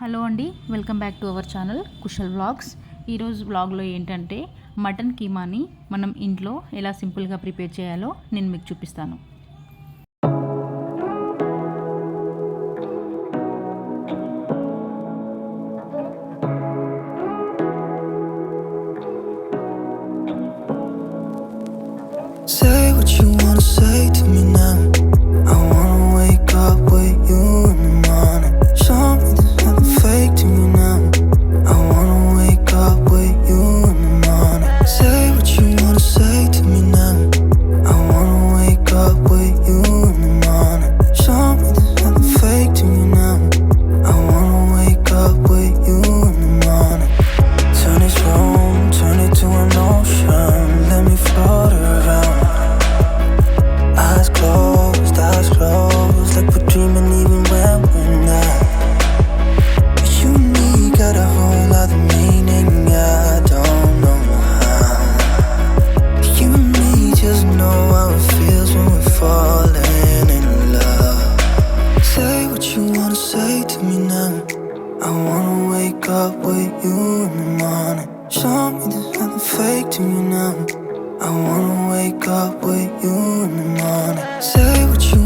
Hello అండి welcome back to our channel Kushal vlogs. ఈరోజు వ్లాగ్లో ఏంటంటే మటన్ కీమాని మనం ఇంట్లో ఎలా సింపుల్గా ప్రిపేర్ చేయాలో నేను మీకు చూపిస్తాను. Say what you wanna say to me now. nothing fake to me now. I wanna wake up with you in the morning. Say what you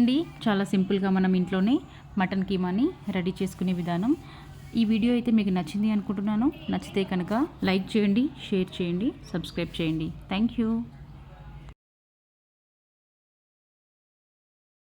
ఇదండి చాలా సింపుల్గా మనం ఇంట్లోనే మటన్ కీమాని రెడీ చేసుకునే విధానం. ఈ వీడియో అయితే మీకు నచ్చింది అనుకుంటున్నాను. నచ్చితే కనుక లైక్ చేయండి షేర్ చేయండి సబ్స్క్రైబ్ చేయండి. Thank you.